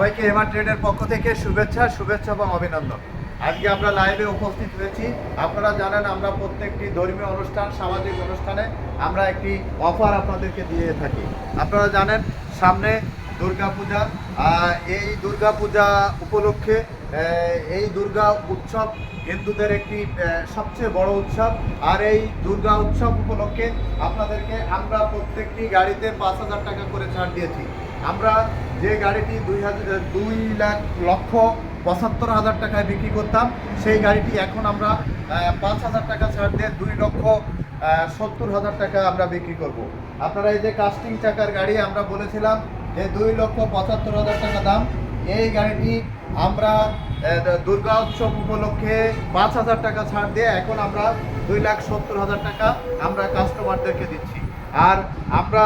সবাইকে এমআর ট্রেডের পক্ষ থেকে শুভেচ্ছা শুভেচ্ছা এবং অভিনন্দন। আজকে আমরা লাইভে উপস্থিত হয়েছি। আপনারা জানেন, আমরা প্রত্যেকটি ধর্মীয় অনুষ্ঠান, সামাজিক অনুষ্ঠানে আমরা একটি অফার আপনাদেরকে দিয়ে থাকি। আপনারা জানেন, সামনে দুর্গাপূজা এই দুর্গাপূজা উপলক্ষে এই দুর্গা উৎসব হিন্দুদের একটি সবচেয়ে বড় উৎসব। আর এই দুর্গা উৎসব উপলক্ষে আপনাদেরকে আমরা প্রত্যেকটি গাড়িতে পাঁচ হাজার টাকা করে ছাড় দিয়েছি। আমরা যে গাড়িটি দুই হাজার দুই লাখ লক্ষ পঁচাত্তর হাজার টাকায় বিক্রি করতাম, সেই গাড়িটি এখন আমরা পাঁচ হাজার টাকা ছাড় দিয়ে দুই লক্ষ সত্তর হাজার টাকা আমরা বিক্রি করব। আপনারা এই যে কাস্টিং চাকার গাড়ি আমরা বলেছিলাম যে দুই লক্ষ পঁচাত্তর হাজার টাকা দাম, এই গাড়িটি আমরা দুর্গা উৎসব উপলক্ষে পাঁচ হাজার টাকা ছাড় দিয়ে এখন আমরা দুই লাখ সত্তর হাজার টাকা আমরা কাস্টমারদেরকে দিচ্ছি আর আমরা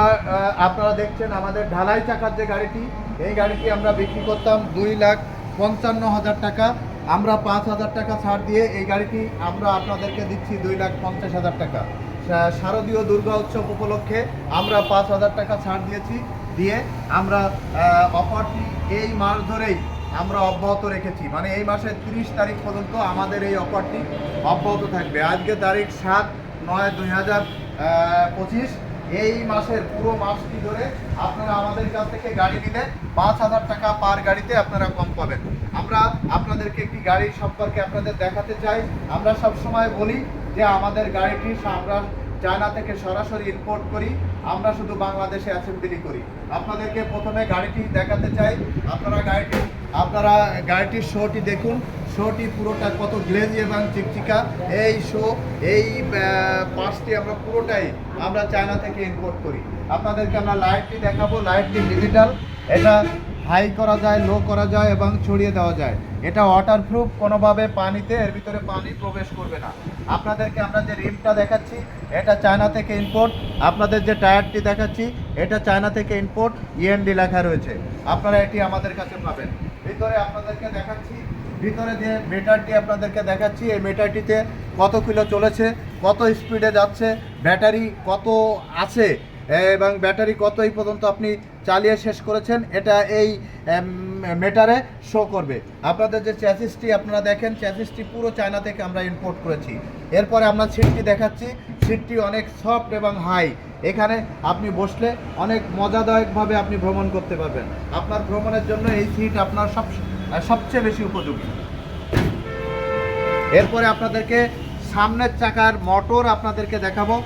আপনারা দেখছেন আমাদের ঢালাই চাকার যে গাড়িটি, এই গাড়িটি আমরা বিক্রি করতাম দুই লাখ পঞ্চান্ন হাজার টাকা। আমরা পাঁচ হাজার টাকা ছাড় দিয়ে এই গাড়িটি আমরা আপনাদেরকে দিচ্ছি দুই লাখ পঞ্চাশ হাজার টাকা। শারদীয় দুর্গা উৎসব উপলক্ষে আমরা পাঁচ হাজার টাকা ছাড় দিয়েছি, দিয়ে আমরা অফারটি এই মাস ধরেই আমরা অব্যাহত রেখেছি। মানে এই মাসের তিরিশ তারিখ পর্যন্ত আমাদের এই অফারটি অব্যাহত থাকবে। আজকে তারিখ সাত নয় দুই হাজার পঁচিশ। এই মাসের পুরো মাসটি ধরে আপনারা আমাদের কাছ থেকে গাড়ি নিলে পাঁচ হাজার টাকা পার গাড়িতে আপনারা কম পাবেন। আমরা আপনাদেরকে একটি গাড়ি সম্পর্কে আপনাদের দেখাতে চাই। আমরা সব সময় বলি যে আমাদের গাড়িটি আমরা চায়না থেকে সরাসরি ইম্পোর্ট করি। আমরা শুধু বাংলাদেশে অ্যাসেম্বলি করি। আপনাদেরকে প্রথমে গাড়িটি দেখাতে চাই। আপনারা গাড়িটি আপনারা গাড়িটির শোটি দেখুন। শোটি পুরোটা কত গ্লেজি এবং চিকচিকা। এই শো, এই পার্টসটি আমরা পুরোটাই আমরা চায়না থেকে ইম্পোর্ট করি। আপনাদেরকে আমরা লাইটটি দেখাবো লাইটটি ডিজিটাল এটা হাই করা যায় লো করা যায় এবং ছড়িয়ে দেওয়া যায়। এটা ওয়াটারপ্রুফ কোনোভাবে পানিতে, এর ভিতরে পানি প্রবেশ করবে না। আপনাদেরকে আমরা যে রিমটা দেখাচ্ছি, এটা চায়না থেকে ইম্পোর্ট আপনাদের যে টায়ারটি দেখাচ্ছি, এটা চায়না থেকে ইম্পোর্ট ইএনডি লেখা রয়েছে। আপনারা এটি আমাদের কাছে পাবেন। ভিতরে আপনাদেরকে দেখাচ্ছি ভিতরে যে মিটারটি আপনাদেরকে দেখাচ্ছি, এই মিটারটিতে কত কিলো চলেছে, কত স্পিডে যাচ্ছে, ব্যাটারি কত আছে এবং ব্যাটারি কত এই পর্যন্ত আপনি চালিয়ে শেষ করেছেন, এটা এই মেটারে শো করবে। আপনাদের যে চ্যাসিসটি আপনারা দেখেন চ্যাসিসটি পুরো চায়না থেকে আমরা ইম্পোর্ট করেছি। এরপরে আমরা সিটটি দেখাচ্ছি সিটটি অনেক সফট এবং হাই এখানে আপনি বসলে অনেক মজাদায়কভাবে আপনি ভ্রমণ করতে পারবেন। আপনার ভ্রমণের জন্য এই সিট আপনার সব সবচেয়ে বেশি উপযোগী। এরপরে আপনাদেরকে সামনের চাকার মোটর আপনাদেরকে দেখাবো।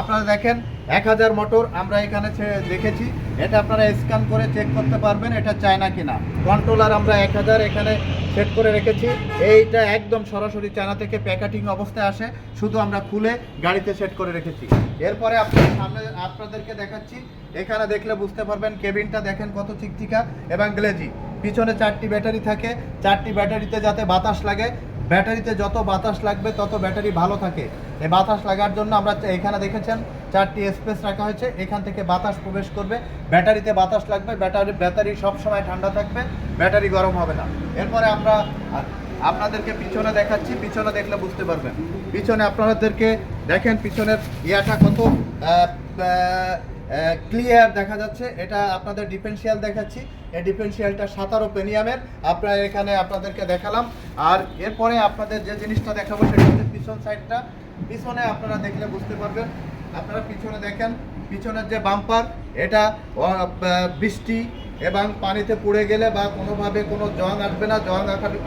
আপনারা দেখেন, এক হাজার মোটর আমরা এখানে দেখেছি। এটা আপনারা স্ক্যান করে চেক করতে পারবেন এটা চায়না কিনা। কন্ট্রোলার আমরা এক হাজার এখানে সেট করে রেখেছি। এইটা একদম সরাসরি চায়না থেকে প্যাকেটিং অবস্থায় আসে। শুধু আমরা খুলে গাড়িতে সেট করে রেখেছি। এরপরে আপনার সামনে আপনাদেরকে দেখাচ্ছি। এখানে দেখলে বুঝতে পারবেন কেবিনটা দেখেন কত চিকচিকা এবং গ্লেজি পিছনে চারটি ব্যাটারি থাকে, চারটি ব্যাটারিতে যাতে বাতাস লাগে, ব্যাটারিতে যত বাতাস লাগবে তত ব্যাটারি ভালো থাকে। এই বাতাস লাগার জন্য আমরা এখানে দেখেছেন চারটি স্পেস রাখা হয়েছে, এখান থেকে বাতাস প্রবেশ করবে। ব্যাটারিতে বাতাস লাগবে, ব্যাটারি ব্যাটারি সবসময় ঠান্ডা থাকবে, ব্যাটারি গরম হবে না। এরপরে আমরা আপনাদেরকে পিছনে দেখাচ্ছি, পিছনে দেখলে বুঝতে পারবেন। পিছনে আপনাদেরকে দেখেন, পিছনের ইয়াটা কত ক্লিয়ার দেখা যাচ্ছে। এটা আপনাদের ডিফেন্সিয়াল দেখাচ্ছি। এই ডিফেন্সিয়ালটা সাতারো পেনিয়ামের আপনারা এখানে আপনাদেরকে দেখালাম। আর এরপরে আপনাদের যে জিনিসটা দেখাবো সেটা হচ্ছে পিছন সাইডটা পিছনে আপনারা দেখলে বুঝতে পারবেন। আপনারা পিছনে দেখেন, পিছনের যে বাম্পার এটা বৃষ্টি এবং পানিতে পড়ে গেলে বা কোনোভাবে কোনো জং আসবে না। জং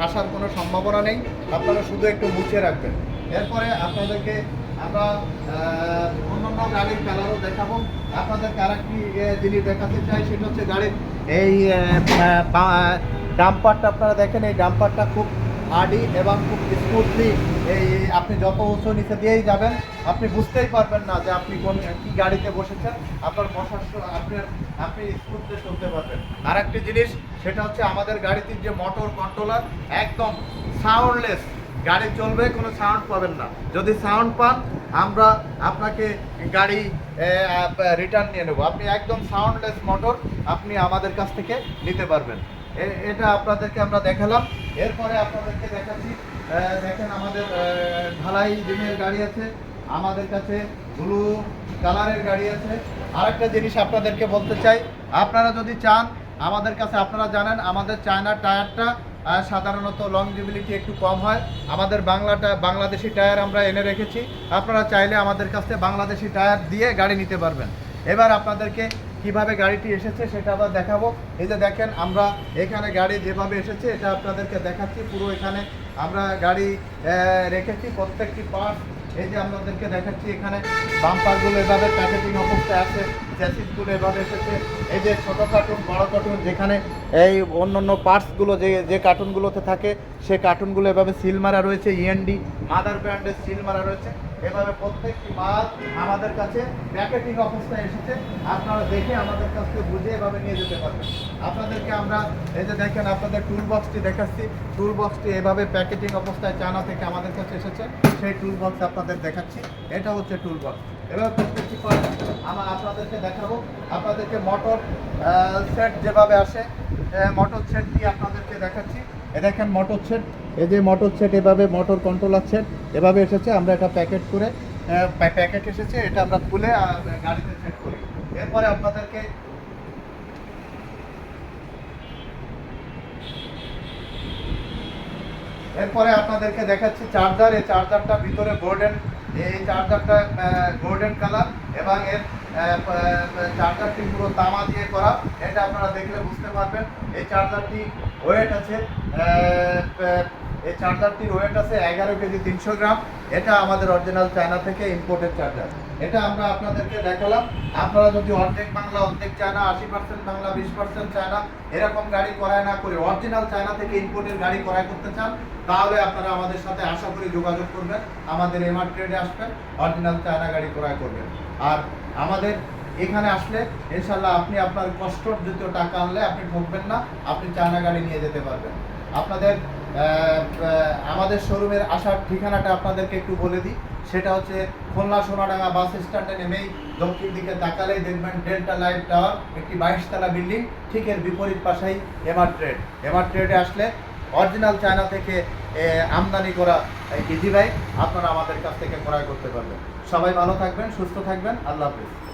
আসার কোনো সম্ভাবনা নেই। আপনারা শুধু একটু মুছে রাখবেন। এরপরে আপনাদেরকে আমরা অন্যান্য গাড়ির কালারও দেখাবো। আপনাদেরকে আরেকটি জিনিস দেখাতে চাই সেটা হচ্ছে গাড়ির এই ডাম্পারটা আপনারা দেখেন, এই ডাম্পারটা খুব হার্ডি এবং খুব স্মুথলি এই, আপনি যত উঁচু নিচে দিয়েই যাবেন, আপনি বুঝতেই পারবেন না যে আপনি কোন, কি গাড়িতে বসেছেন। আপনার বসার আপনার আপনি স্মুথলি চলতে পারবেন। আর একটি জিনিস, সেটা হচ্ছে আমাদের গাড়িতে যে মোটর কন্ট্রোলার একদম সাউন্ডলেস গাড়ি চলবে, কোনো সাউন্ড পাবেন না। যদি সাউন্ড পান, আমরা আপনাকে গাড়ি রিটার্ন নিয়ে নেব। আপনি একদম সাউন্ডলেস মোটর আপনি আমাদের কাছ থেকে নিতে পারবেন। এটা আপনাদেরকে আমরা দেখালাম। এরপরে আপনাদেরকে দেখাচ্ছি দেখেন আমাদের ঢালাই রিমের গাড়ি আছে, আমাদের কাছে ব্লু কালারের গাড়ি আছে। আরেকটা জিনিস আপনাদেরকে বলতে চাই, আপনারা যদি চান, আমাদের কাছে আপনারা জানেন, আমাদের চায়না টায়ারটা সাধারণত লংজিবিলিটি একটু কম হয়। আমাদের বাংলাটা বাংলাদেশি টায়ার আমরা এনে রেখেছি। আপনারা চাইলে আমাদের কাছে বাংলাদেশি টায়ার দিয়ে গাড়ি নিতে পারবেন। এবার আপনাদেরকে কীভাবে গাড়িটি এসেছে সেটা আবার দেখাবো। এই যে দেখেন, আমরা এখানে গাড়ি যেভাবে এসেছে, এটা আপনাদেরকে দেখাচ্ছি। পুরো এখানে আমরা গাড়ি রেখেছি। প্রত্যেকটি পার্ট এই যে আপনাদেরকে দেখাচ্ছি এখানে বাম্পারগুলো এভাবে প্যাকেটিং অবস্থায় আছে চ্যাসিসগুলো এভাবে এসেছে। এই যে ছোটো কার্টুন বড় কার্টুন যেখানে এই অন্য অন্য পার্টসগুলো যে যে কার্টুনগুলোতে থাকে, সে কার্টুনগুলো এভাবে সিল মারা রয়েছে ইএনডি মাদার ব্র্যান্ডের সিল মারা রয়েছে। এভাবে প্রত্যেকটি মাল আমাদের কাছে প্যাকেটিং অবস্থায় এসেছে। আপনারা দেখে আমাদের কাছ বুঝে এভাবে নিয়ে যেতে পারবেন। আপনাদেরকে আমরা এই যে দেখেন আপনাদের টুল বক্সটি দেখাচ্ছি। টুল বক্সটি এভাবে প্যাকেটিং অবস্থায় চায়না থেকে আমাদের কাছে এসেছে। সেই টুল বক্স আপনাদের দেখাচ্ছি। এটা হচ্ছে টুল বক্স এবার প্রত্যেকটি part আমরা আপনাদেরকে দেখাবো। আপনাদেরকে মোটর সেট যেভাবে আসে মোটর সেটটি আপনাদেরকে দেখাচ্ছি। এ দেখেন মোটর সেট এই যে মোটর সেট এভাবে মোটর কন্ট্রোলার সেট এভাবে এসেছে। আমরা এটা প্যাকেট করে প্যাকেট এসেছে, এটা আমরা খুলে গাড়িতে সেট করি। এরপরে আপনাদেরকে এরপরে আপনাদেরকে দেখাচ্ছি চার্জার এই চার্জারটা ভিতরে গোল্ডেন এই চার্জারটা গোল্ডেন কালার এবং এর চার্জারটি পুরো তামা দিয়ে করা। এটা আপনারা দেখলে বুঝতে পারবেন। এই চার্জারটি ওয়েট আছে এই চার্জারটির ওয়েট আছে এগারো কেজি তিনশো গ্রাম। এটা আমাদের অরিজিনাল চায়না থেকে ইম্পোর্টেড চার্জার এটা আমরা আপনাদেরকে দেখালাম। আপনারা যদি অর্ধেক বাংলা, অর্ধেক চায়না আশি পার্সেন্ট বাংলা, বিশ পার্সেন্ট চায়না এরকম গাড়ি করায় না করে অরিজিনাল চায়না থেকে ইম্পোর্টের গাড়ি করায় করতে চান, তাহলে আপনারা আমাদের সাথে আশা করি যোগাযোগ করবেন। আমাদের এমআর ট্রেডে আসবেন অরিজিনাল চায়না গাড়ি ক্রয় করবেন। আর আমাদের এখানে আসলে ইনশাল্লাহ আপনি আপনার কষ্ট যত টাকা আনলে আপনি ঠকবেন না, আপনি চায়না গাড়ি নিয়ে যেতে পারবেন। আপনাদের আমাদের শোরুমের আসার ঠিকানাটা আপনাদেরকে একটু বলে দিই। সেটা হচ্ছে খুলনা সোনাডাঙ্গা বাস স্ট্যান্ডে নেমেই দক্ষিণ দিকে তাকালেই দেখবেন ডেল্টা লাইফ টাওয়ার একটি বাইশতলা বিল্ডিং, ঠিক এর বিপরীত পাশেই এমআর ট্রেড এমআর ট্রেডে আসলে অরিজিনাল চায়না থেকে আমদানি করা ইজি বাইক আপনারা আমাদের কাছ থেকে ক্রয় করতে পারবেন। সবাই ভালো থাকবেন, সুস্থ থাকবেন, আল্লাহ হাফিজ।